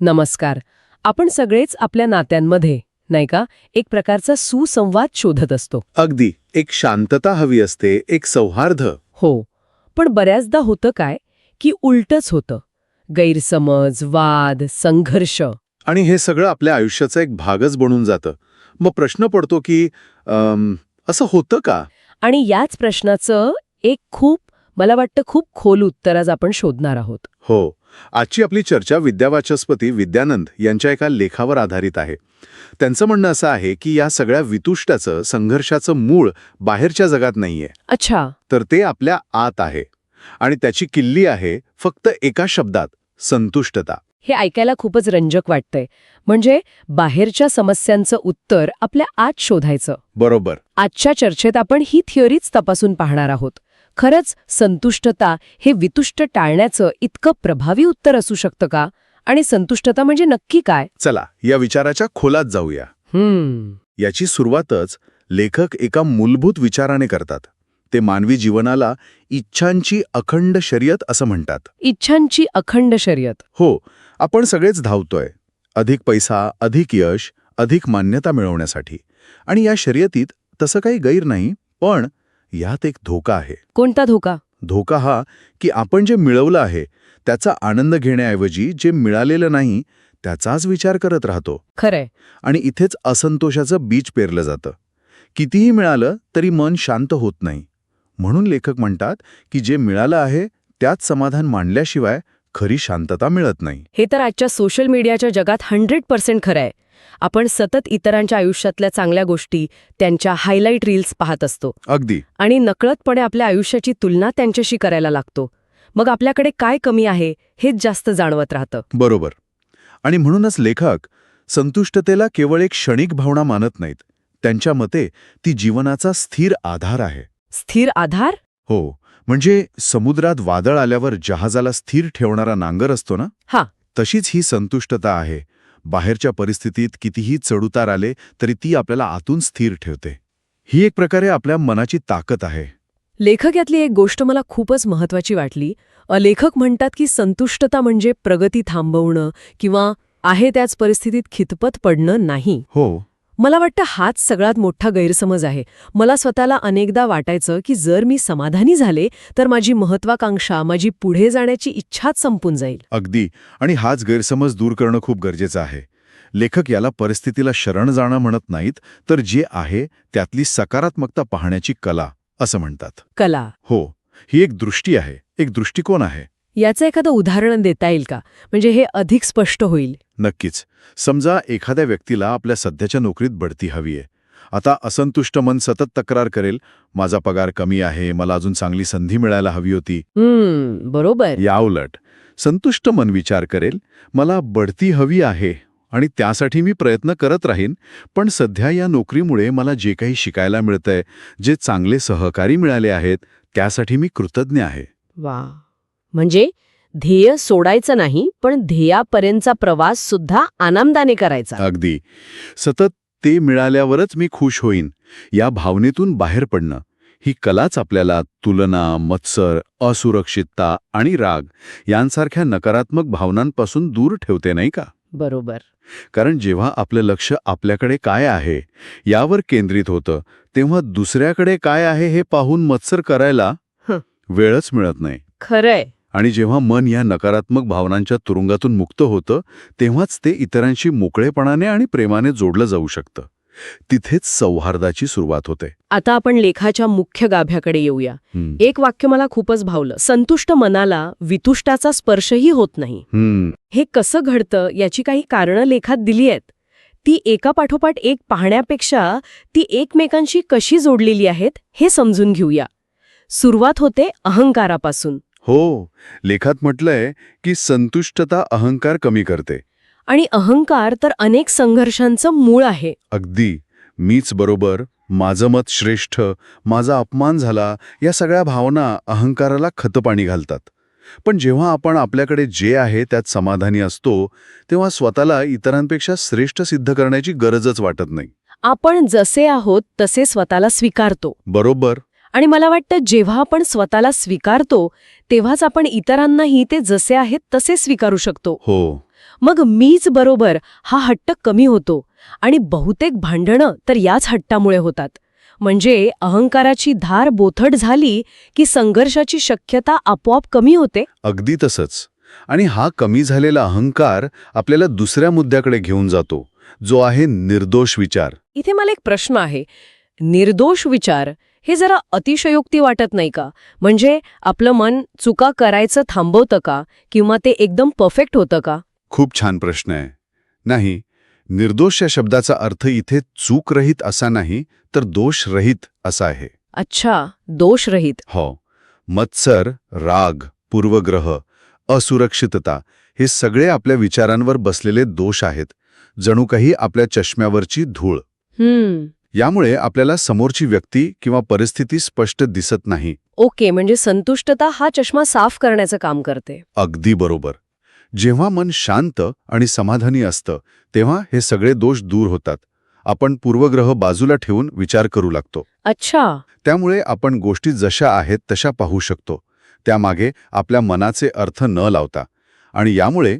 नमस्कार. आपण सगळेच आपल्या नात्यांमध्ये नाही का एक प्रकारचा सुसंवाद शोधत असतो. अगदी. एक शांतता हवी असते एक सौहार्द. हो. पण बऱ्याचदा होतं काय की उलटच होतं. गैरसमज वाद संघर्ष. आणि हे सगळं आपल्या आयुष्याचा एक भागच बनून जातं. मग प्रश्न पडतो की अम, असं होतं का? आणि याच प्रश्नाचं एक खूप मला वाटतं खूप खोल उत्तर आज आपण शोधणार आहोत. हो. आजची आपली चर्चा विद्यावाचस्पती विद्यानंद यांच्या एका लेखावर आधारित आहे. त्यांचं म्हणणं असं आहे की या सगळ्या वितुष्टाचं संघर्षाचं मूळ बाहेरच्या जगात नाहीये. अच्छा. तर ते आपल्या आत आहे. आणि त्याची किल्ली आहे फक्त एका शब्दात संतुष्टता. हे ऐकायला खूपच रंजक वाटतंय. म्हणजे बाहेरच्या समस्यांचं उत्तर आपल्या आत शोधायचं. बरोबर. आजच्या चर्चेत आपण ही थिअरीच तपासून पाहणार आहोत. खरंच संतुष्टता हे वितुष्ट टाळण्याचं इतकं प्रभावी उत्तर असू शकतं का? आणि संतुष्टता म्हणजे नक्की काय? चला या विचाराच्या खोलात जाऊया. हम्म. याची सुरुवातच लेखक एका मूलभूत विचाराने करतात. ते मानवी जीवनाला इच्छांची अखंड शर्यत असं म्हणतात. इच्छांची अखंड शर्यत. हो आपण सगळेच धावतोय. अधिक पैसा अधिक यश अधिक मान्यता मिळवण्यासाठी. आणि या शर्यतीत तसं काही गैर नाही पण यात एक धोका आहे. कोणता धोका? धोका हा की आपण जे मिळवलं आहे त्याचा आनंद घेण्याऐवजी जे मिळालेलं नाही त्याचाच विचार करत राहतो. खरंय. आणि इथेच असंतोषाचं बीज पेरलं जातं. कितीही मिळालं तरी मन शांत होत नाही. म्हणून लेखक म्हणतात की जे मिळालं आहे त्यात समाधान मांडल्याशिवाय खरी शांतता मिळत नाही. हे तर आजच्या सोशल मीडियाच्या जगात हंड्रेड पर्सेंट खरं आहे आपण सतत इतरांच्या आयुष्यातल्या चांगल्या गोष्टी त्यांच्या हायलाईट रील्स पाहत असतो. अगदी. आणि नकळतपणे आपल्या आयुष्याची तुलना त्यांच्याशी करायला लागतो. मग आपल्याकडे काय कमी आहे हेच जास्त जाणवत राहतं. बरोबर. आणि म्हणूनच लेखक संतुष्टतेला केवळ एक क्षणिक भावना मानत नाहीत. त्यांच्या मते ती जीवनाचा स्थिर आधार आहे. स्थिर आधार? हो. म्हणजे समुद्रात वादळ आल्यावर जहाजाला स्थिर ठेवणारा नांगर असतो ना? हा. तशीच ही संतुष्टता आहे. बाहेरच्या परिस्थितीत कितीही चढउतार आले तरी ती आपल्याला आतून स्थिर ठेवते. ही एक प्रकारे आपल्या मनाची ताकद आहे. लेखक यातली एक गोष्ट मला खूपच महत्वाची वाटली. लेखक म्हणतात की संतुष्टता म्हणजे प्रगती थांबवणं किंवा आहे त्याच परिस्थितीत खितपत पडणं नाही. हो. मला वाटतं हाच सगळ्यात मोठा गैरसमज आहे. मला स्वतःला अनेकदा वाटायचं की जर मी समाधानी झाले तर माझी महत्वाकांक्षा माझी पुढे जाण्याची इच्छाच संपून जाईल. अगदी. आणि हाच गैरसमज दूर करणं खूप गरजेचं आहे. लेखक याला परिस्थितीला शरण जाणं म्हणत नाहीत तर जे आहे त्यातली सकारात्मकता पाहण्याची कला असं म्हणतात. कला. हो. ही एक दृष्टी आहे. एक दृष्टिकोन आहे. याचं एखादं उदाहरण देता येईल का? म्हणजे हे अधिक स्पष्ट होईल. नक्कीच. समजा एखाद्या व्यक्तीला आपल्या सध्याच्या नोकरीत बढती हवी आहे. आता असंतुष्ट मन सतत तक्रार करेल माझा पगार कमी आहे मला अजून चांगली संधी मिळायला हवी होती. बरोबर. याउलट संतुष्ट मन विचार करेल मला बढती हवी आहे आणि त्यासाठी मी प्रयत्न करत राहीन पण सध्या या नोकरीमुळे मला जे काही शिकायला मिळतंय जे चांगले सहकारी मिळाले आहेत त्यासाठी मी कृतज्ञ आहे. वा. म्हणजे ध्येय सोडायचं नाही पण ध्येयापर्यंतचा प्रवास सुद्धा आनंदाने करायचा. अगदी. सतत ते मिळाल्यावरच मी खुश होईन या भावनेतून बाहेर पडणं. ही कलाच आपल्याला तुलना मत्सर असुरक्षितता आणि राग यांसारख्या नकारात्मक भावनांपासून दूर ठेवते नाही का? बरोबर. कारण जेव्हा आपलं लक्ष आपल्याकडे काय आहे यावर केंद्रित होतं तेव्हा दुसऱ्याकडे काय आहे हे पाहून मत्सर करायला. वेळच मिळत नाही. खरंय. आणि जेव्हा मन या नकारात्मक भावनांच्या तुरुंगातून मुक्त होतं तेव्हाच ते इतरांशी मोकळेपणाने आणि प्रेमाने जोडलं जाऊ शकतं. तिथेच सौहार्दाची सुरुवात होते. आता आपण लेखाच्या मुख्य गाभ्याकडे येऊया. एक वाक्य मला खूपच भावलं. संतुष्ट मनाला वितुष्टाचा स्पर्शही होत नाही. हं, हे कसं घडतं याची काही कारणं लेखात दिली आहेत. ती एका पाठोपाठ एक पाहण्यापेक्षा ती एकमेकांशी कशी जोडलेली आहेत हे समजून घेऊया. सुरुवात होते अहंकारापासून. हो लेखात म्हटलंय की संतुष्टता अहंकार कमी करते. आणि अहंकार तर अनेक संघर्षांचं मूळ आहे. अगदी. मीच बरोबर माझं मत श्रेष्ठ माझा अपमान झाला या सगळ्या भावना अहंकाराला खतपाणी घालतात. पण जेव्हा आपण आपल्याकडे जे आहे त्यात समाधानी असतो तेव्हा स्वतःला इतरांपेक्षा श्रेष्ठ सिद्ध करण्याची गरजच वाटत नाही. आपण जसे आहोत तसे स्वतःला स्वीकारतो. बरोबर. आणि मला वाटतं जेव्हा आपण स्वतःला स्वीकारतो तेव्हाच आपण इतरांनाही ते जसे आहेत तसे स्वीकारू शकतो. हो. मग मीच बरोबर हा हट्ट कमी होतो आणि बहुतेक भांडणं तर याच हट्टामुळे होतात. म्हणजे अहंकाराची धार बोथट झाली की संघर्षाची शक्यता आपोआप कमी होते? अगदी तसंच. आणि हा कमी झालेला अहंकार आपल्याला दुसऱ्या मुद्द्याकडे घेऊन जातो. जो आहे निर्दोष विचार. इथे मला एक प्रश्न आहे. निर्दोष विचार हे जरा अतिशयोक्ती वाटत नाही का? म्हणजे आपलं मन चुका करायचं थांबवतं का? किंवा ते एकदम परफेक्ट होतं का? खूप छान प्रश्न आहे. नाही निर्दोष या शब्दाचा अर्थ इथे चूकरहित असा नाही तर दोषरहित असा आहे. अच्छा दोषरहित. हो. मत्सर राग पूर्वग्रह असुरक्षितता हे सगळे आपल्या विचारांवर बसलेले दोष आहेत. जणू काही आपल्या चष्म्यावरची धूळ. हम्म. यामुळे आपल्याला समोरची व्यक्ती किंवा परिस्थिती स्पष्ट दिसत नाही. ओके म्हणजे संतुष्टता हा चष्मा साफ करण्याचं काम करते. अगदी बरोबर. जेव्हा मन शांत आणि समाधानी असतं तेव्हा हे सगळे दोष दूर होतात. आपण पूर्वग्रह बाजूला ठेवून विचार करू लागतो. अच्छा. त्यामुळे आपण गोष्टी जशा आहेत तशा पाहू शकतो. त्यामागे आपल्या मनाचे अर्थ न लावता. आणि यामुळे.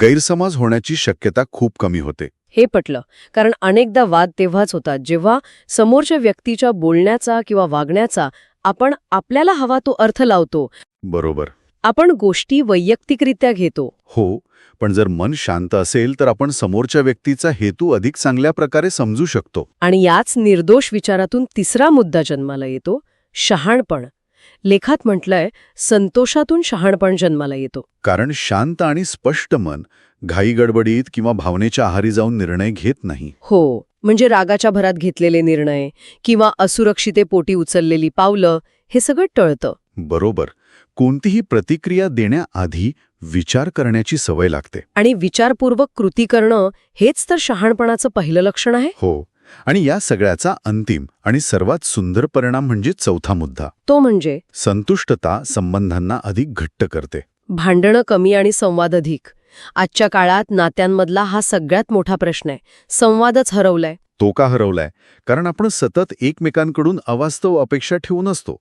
गैरसमज होण्याची शक्यता खूप कमी होते. हे पटलं. कारण अनेकदा वाद तेव्हाच होतात जेव्हा समोरच्या व्यक्तीच्या बोलण्याचा किंवा वागण्याचा आपण आपल्याला हवा तो अर्थ लावतो. बरोबर. आपण गोष्टी वैयक्तिकरित्या घेतो. हो पण जर मन शांत असेल तर आपण समोरच्या व्यक्तीचा हेतू अधिक चांगल्या प्रकारे समजू शकतो. आणि याच निर्दोष विचारातून तिसरा मुद्दा जन्माला येतो शहाणपण. लेखात म्हटलंय संतोषातून शहाणपण जन्माला येतो. कारण शांत आणि स्पष्ट मन घाई गडबडीत किंवा भावनेच्या आहारी जाऊन निर्णय घेत नाही. हो म्हणजे रागाच्या भरात घेतलेले निर्णय किंवा असुरक्षितेपोटी उचललेली पावलं हे सगळं टळतं. बरोबर. कोणतीही प्रतिक्रिया देण्याआधी विचार करण्याची सवय लागते. आणि विचारपूर्वक कृती करणं हेच तर शहाणपणाचं पहिलं लक्षण आहे? हो. आणि या सगळ्याचा अंतिम आणि सर्वात सुंदर परिणाम म्हणजे चौथा मुद्दा. तो म्हणजे संतुष्टता संबंधांना अधिक घट्ट करते. भांडणं कमी आणि संवाद अधिक. आजच्या काळात नात्यांमधला हा सगळ्यात मोठा प्रश्न आहे. संवादच हरवलाय. तो का हरवलाय? कारण आपण सतत एकमेकांकडून अवास्तव अपेक्षा ठेवून असतो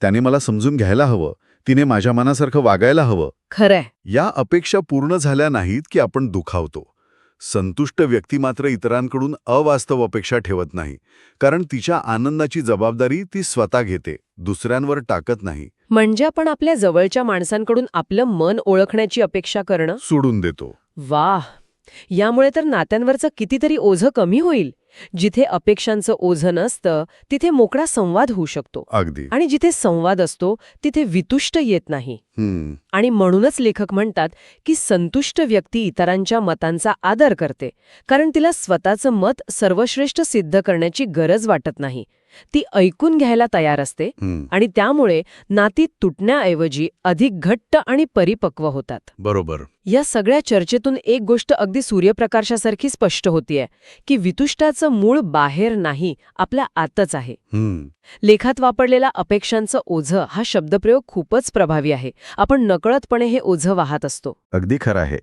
त्याने मला समजून घ्यायला हवं. तिने माझ्या मनासारखं वागायला हवं. खरंय. या अपेक्षा पूर्ण झाल्या नाहीत की आपण दुखावतो. संतुष्ट व्यक्ती मात्र इतरांकडून अवास्तव अपेक्षा ठेवत नाही. कारण तिच्या आनंदाची जबाबदारी ती स्वतः घेते दुसऱ्यांवर टाकत नाही. म्हणजे आपण आपल्या जवळच्या माणसांकडून आपलं मन ओळखण्याची अपेक्षा करणं? सोडून देतो. वाह! यामुळे तर नात्यांवरचं कितीतरी ओझं कमी होईल. जिथे अपेक्षांचं ओझं नसतं तिथे मोकळा संवाद होऊ शकतो. अगदी. आणि जिथे संवाद असतो तिथे वितुष्ट येत नाही. हम्म. आणि म्हणूनच लेखक म्हणतात की संतुष्ट व्यक्ती इतरांच्या मतांचा आदर करते कारण तिला स्वतःचं मत सर्वश्रेष्ठ सिद्ध करण्याची गरज वाटत नाही. ती ऐकून घ्यायला तयार असते आणि त्यामुळे नाती तुटण्याऐवजी अधिक घट्ट आणि परिपक्व होतात. बरोबर. या सगळ्या चर्चेतून एक गोष्ट अगदी सूर्यप्रकाशासारखी स्पष्ट होतीये की वितुष्टाचं मूळ बाहेर नाही आपल्या आतच आहे. हम्म. लेखात वापरलेला अपेक्षांचं ओझं हा शब्दप्रयोग खूपच प्रभावी आहे. आपण नकळतपणे हे ओझं वाहत असतो. अगदी खरं आहे.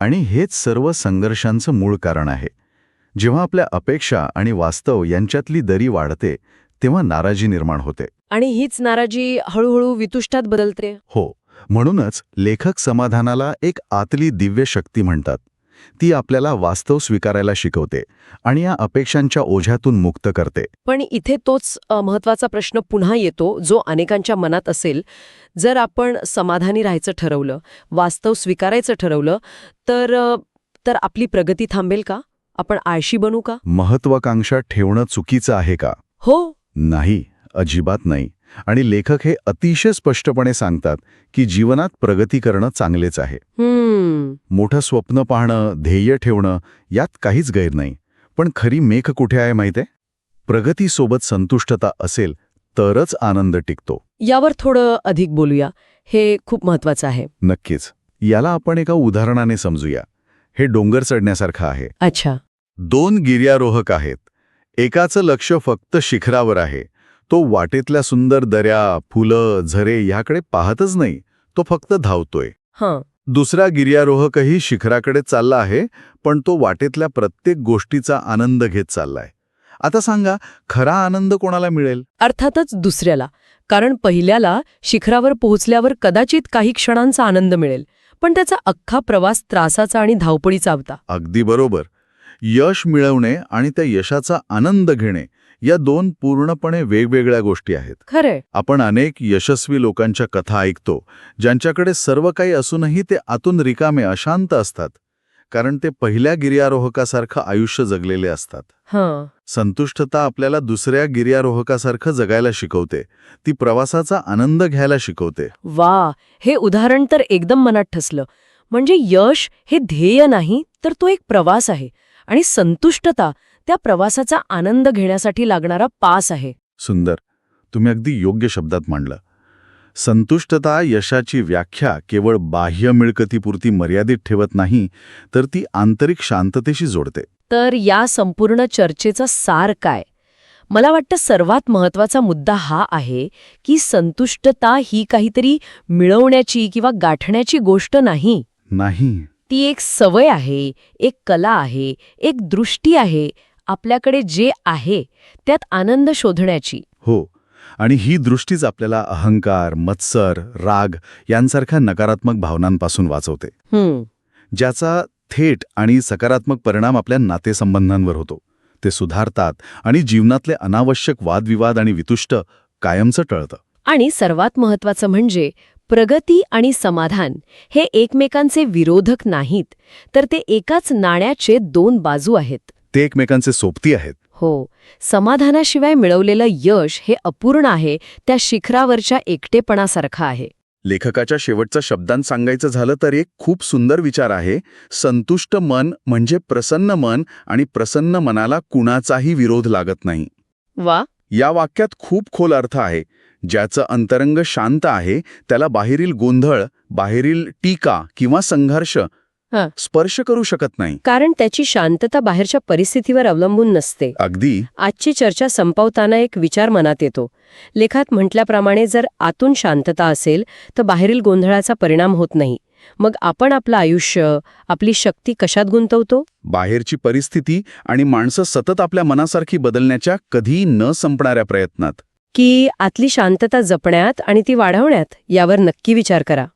आणि हेच सर्व संघर्षांचं मूळ कारण आहे. जेव्हा आपल्या अपेक्षा आणि वास्तव यांच्यातली दरी वाढते तेव्हा नाराजी निर्माण होते. आणि हीच नाराजी हळूहळू वितुष्टात बदलते. हो म्हणूनच लेखक समाधानाला एक आतली दिव्य शक्ती म्हणतात. ती आपल्याला वास्तव स्वीकारायला शिकवते आणि या अपेक्षांच्या ओझ्यातून मुक्त करते. पण इथे तोच महत्त्वाचा प्रश्न पुन्हा येतो जो अनेकांच्या मनात असेल. जर आपण समाधानी राहायचं ठरवलं वास्तव स्वीकारायचं ठरवलं तर तर आपली प्रगती थांबेल का? आपण आळशी बनू का? महत्वाकांक्षा ठेवणं चुकीचं आहे का? हो. नाही अजिबात नाही. आणि लेखक हे अतिशय स्पष्टपणे सांगतात की जीवनात प्रगती करणं चांगलेच आहे. मोठं स्वप्न पाहणं ध्येय ठेवणं यात काहीच गैर नाही. पण खरी मेख कुठे आहे माहिती आहे? प्रगतीसोबत संतुष्टता असेल तरच आनंद टिकतो. यावर थोडं अधिक बोलूया. हे खूप महत्वाचं आहे. नक्कीच. याला आपण एका उदाहरणाने समजूया. हे डोंगर चढण्यासारखं आहे. अच्छा. दोन गिर्यारोहक आहेत. एकाचं लक्ष फक्त शिखरावर आहे. तो वाटेतल्या सुंदर दऱ्या फुलं झरे ह्याकडे पाहतच नाही. तो फक्त धावतोय. हां. दुसरा गिर्यारोहकही शिखराकडे चालला आहे पण तो वाटेतल्या प्रत्येक गोष्टीचा आनंद घेत चाललाय. आता सांगा खरा आनंद कोणाला मिळेल? अर्थातच दुसऱ्याला. कारण पहिल्याला शिखरावर पोहोचल्यावर कदाचित काही क्षणांचा आनंद मिळेल. पण त्याचा अख्खा प्रवास त्रासाचा आणि धावपळीचा होता. अगदी बरोबर. यश मिळवणे आणि त्या यशाचा आनंद घेणे या दोन पूर्णपणे वेगवेगळ्या गोष्टी आहेत. खरंय. आपण अनेक यशस्वी लोकांच्या कथा ऐकतो ज्यांच्याकडे सर्व काही असूनही ते आतून रिकामे अशांत असतात कारण ते पहिल्या गिर्यारोहकासारखं आयुष्य जगलेले असतात. हां. संतुष्टता आपल्याला दुसऱ्या गिर्यारोहकासारखं जगायला शिकवते ती प्रवासाचा आनंद घ्यायला शिकवते. वा हे उदाहरण तर एकदम मनात ठसलं. म्हणजे यश हे ध्येय नाही तर तो एक प्रवास आहे. आणि संतुष्टता त्या प्रवासाचा आनंद घेण्यासाठी लागणारा पास आहे. सुंदर. तुम्ही अगदी योग्य शब्दात मांडलं. संतुष्टता यशाची व्याख्या केवळ बाह्य मिळकतीपुरती मर्यादित ठेवत नाही तर ती आंतरिक शांततेशी जोडते. तर या संपूर्ण चर्चेचा सार काय? मला वाटतं सर्वात महत्त्वाचा मुद्दा हा आहे की संतुष्टता ही काहीतरी मिळवण्याची किंवा गाठण्याची गोष्ट नाही. नाही. ती एक सवय आहे एक कला आहे एक दृष्टी आहे आपल्याकडे जे आहे त्यात आनंद शोधण्याची. हो. आणि ही दृष्टीच आपल्याला अहंकार मत्सर राग यांसारख्या नकारात्मक भावनांपासून वाचवते. ज्याचा थेट आणि सकारात्मक परिणाम आपल्या नातेसंबंधांवर होतो. ते सुधारतात आणि जीवनातले अनावश्यक वादविवाद आणि वितुष्ट कायमचं टळतं. आणि सर्वात महत्वाचं म्हणजे प्रगती आणि समाधान हे एकमेकांचे विरोधक नाहीत तर ते एकाच नाण्याचे दोन बाजू आहेत. ते एकमेकांचे सोबती आहेत. हो समाधानाशिवाय मिळवलेलं यश हे अपूर्ण आहे त्या शिखरावरच्या एकटेपणासारखं आहे. लेखकाच्या शेवटच्या शब्दांत सांगायचं झालं तर एक खूप सुंदर विचार आहे संतुष्ट मन म्हणजे प्रसन्न मन आणि प्रसन्न मनाला कुणाचाही विरोध लागत नाही. वा. या वाक्यात खूप खोल अर्थ आहे ज्याचं अंतरंग शांत आहे त्याला बाहेरील गोंधळ बाहेरील टीका किंवा संघर्ष. स्पर्श करू शकत नाही. कारण त्याची शांतता बाहेरच्या परिस्थितीवर अवलंबून नसते. अगदी. आजची चर्चा संपवताना एक विचार मनात येतो. लेखात म्हटल्याप्रमाणे जर आतून शांतता असेल तर बाहेरील गोंधळाचा परिणाम होत नाही. मग आपण आपलं आयुष्य आपली शक्ती कशात गुंतवतो? बाहेरची परिस्थिती आणि माणसं सतत आपल्या मनासारखी बदलण्याच्या कधी न संपणाऱ्या प्रयत्नात. की आतली शांतता जपण्यात आणि ती वाढवण्यात यावर नक्की विचार करा.